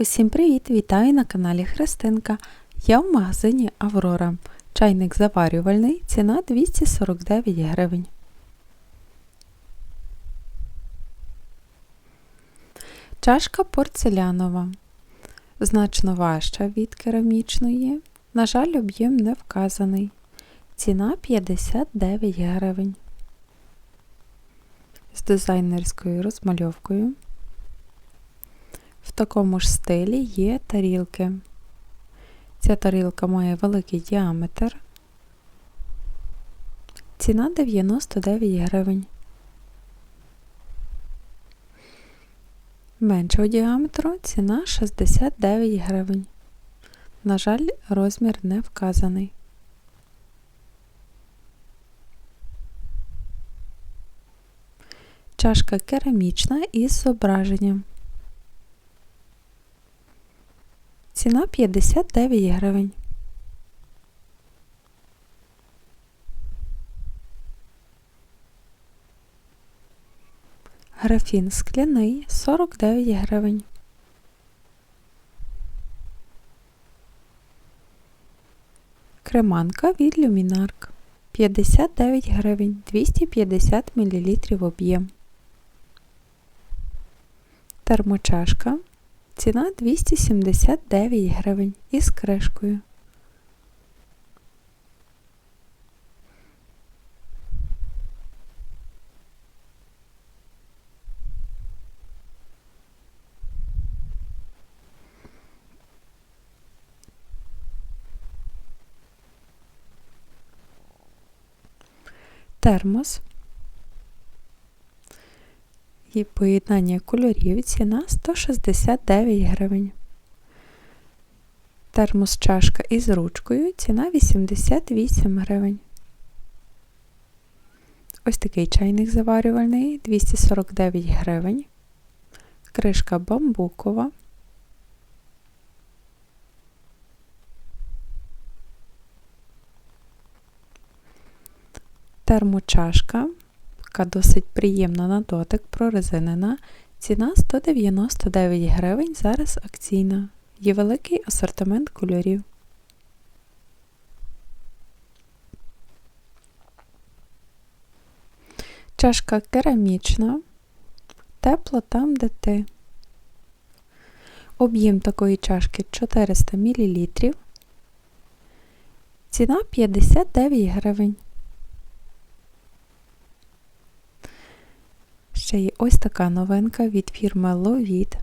Усім привіт! Вітаю на каналі Христинка. Я в магазині Аврора. Чайник заварювальний, ціна 249 гривень. Чашка порцелянова. Значно важча від керамічної. На жаль, об'єм не вказаний. Ціна 59 гривень. З дизайнерською розмальовкою. В такому ж стилі є тарілки. Ця тарілка має великий діаметр. Ціна 99 гривень. Меншого діаметру ціна 69 гривень. На жаль, розмір не вказаний. Чашка керамічна із зображенням. Ціна 59 гривень. Графін скляний 49 гривень. Креманка від люмінарк 59 гривень 250 мл об'єм. Термочашка Ціна 279 гривень із кришкою. Термос і поєднання кольорів ціна 169 гривень. Термос чашка із ручкою ціна 88 гривень. Ось такий чайник заварювальний 249 гривень. Кришка бамбукова. Термочашка Така досить приємна на дотик, прорезинена. Ціна 199 гривень, зараз акційна. Є великий асортимент кольорів. Чашка керамічна, тепла там, де ти. Об'єм такої чашки 400 мл. Ціна 59 гривень. Ще є ось така новинка від фірми Lovit.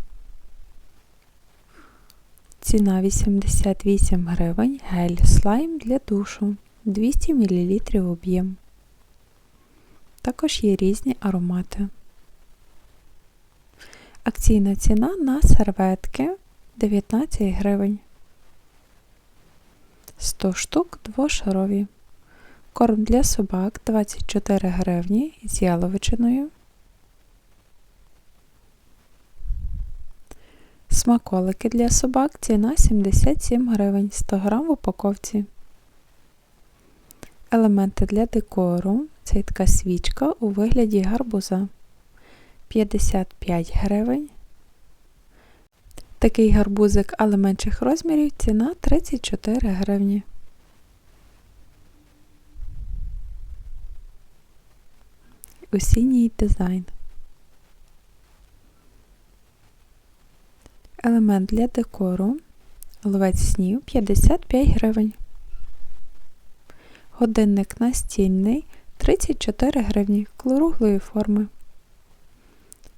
Ціна 88 гривень, гель слайм для душу 200 мл об'єм. Також є різні аромати. Акційна ціна на серветки 19 гривень. 100 штук двошарові. Корм для собак 24 гривні з яловичиною. Смаколики для собак ціна 77 гривень 100 грам в упаковці. Елементи для декору це така свічка у вигляді гарбуза 55 гривень. Такий гарбузик, але менших розмірів, ціна 34 гривні. Осінній дизайн. Елемент для декору. Ловець снів 55 гривень. Годинник настільний 34 гривні круглої форми.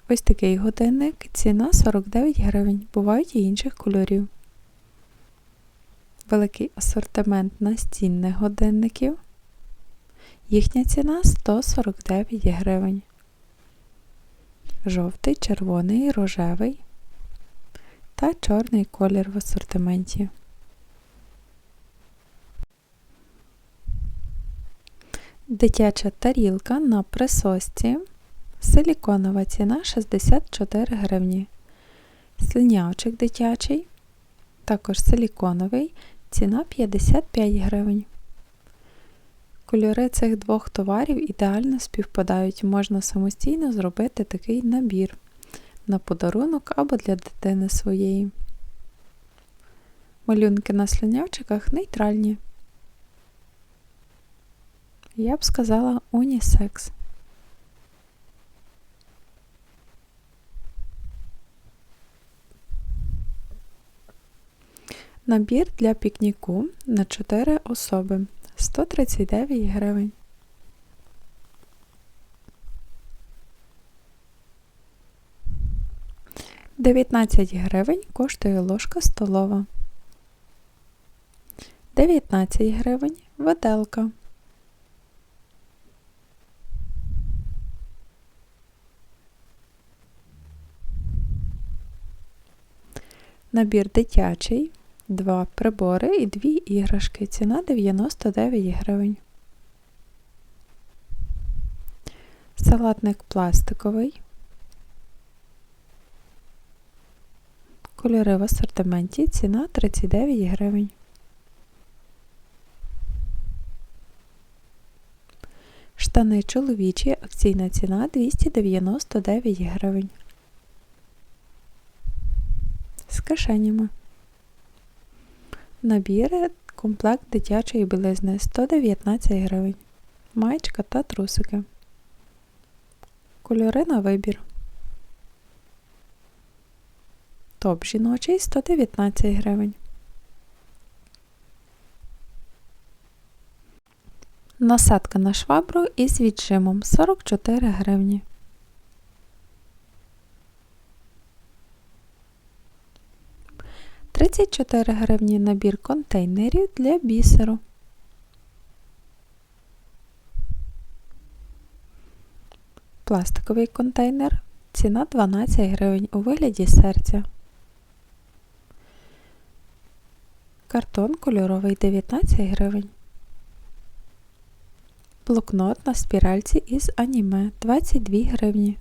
Ось такий годинник, ціна 49 гривень. Бувають і інших кольорів. Великий асортимент настінних годинників. Їхня ціна 149 гривень. Жовтий, червоний, рожевий та чорний колір в асортименті. Дитяча тарілка на присосці. Силіконова ціна 64 гривні. Слинявчик дитячий, також силіконовий, ціна 55 гривень. Кольори цих двох товарів ідеально співпадають, можна самостійно зробити такий набір на подарунок або для дитини своєї. Малюнки на слюнявчиках нейтральні. Я б сказала унісекс. Набір для пікніку на 4 особи 139 гривень. Дев'ятнадцять гривень коштує ложка столова. 19 гривень виделка. Набір дитячий, два прибори і дві іграшки. Ціна 99 гривень. Салатник пластиковий. Кольори в асортименті. Ціна 39 гривень. Штани чоловічі. Акційна ціна 299 гривень. З кишенями. Набір комплект дитячої білизни 119 гривень. Маєчка та трусики. Кольори на вибір. Топ жіночий 119 гривень. Насадка на швабру із віджимом 44 гривні. Тридцять чотири гривні набір контейнерів для бісеру. Пластиковий контейнер. Ціна 12 гривень у вигляді серця. Картон кольоровий 19 гривень. Блокнот на спіральці із аніме 22 гривні.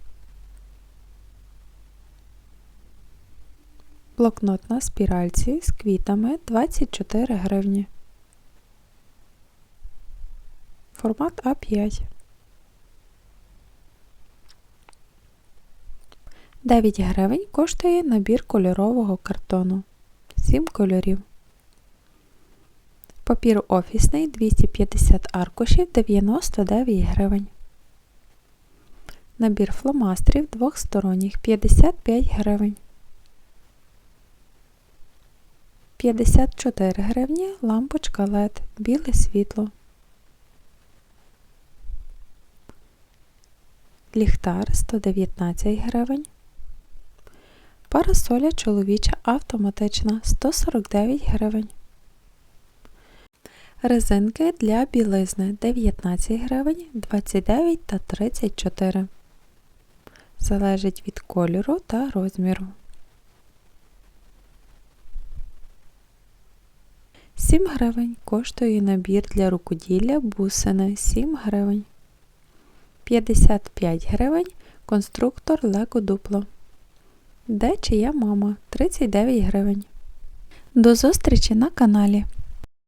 Блокнот на спіральці з квітами 24 гривні. Формат А5. 9 гривень коштує набір кольорового картону. 7 кольорів. Папір офісний 250 аркушів 99 гривень. Набір фломастерів двохсторонніх 55 гривень. 54 гривні лампочка LED біле світло. Ліхтар 119 гривень. Парасоля чоловіча автоматична 149 гривень. Резинки для білизни 19 гривень, 29 та 34. Залежить від кольору та розміру. 7 гривень коштує набір для рукоділля бусини 7 гривень. 55 гривень конструктор Lego Duplo. Де чия мама 39 гривень. До зустрічі на каналі!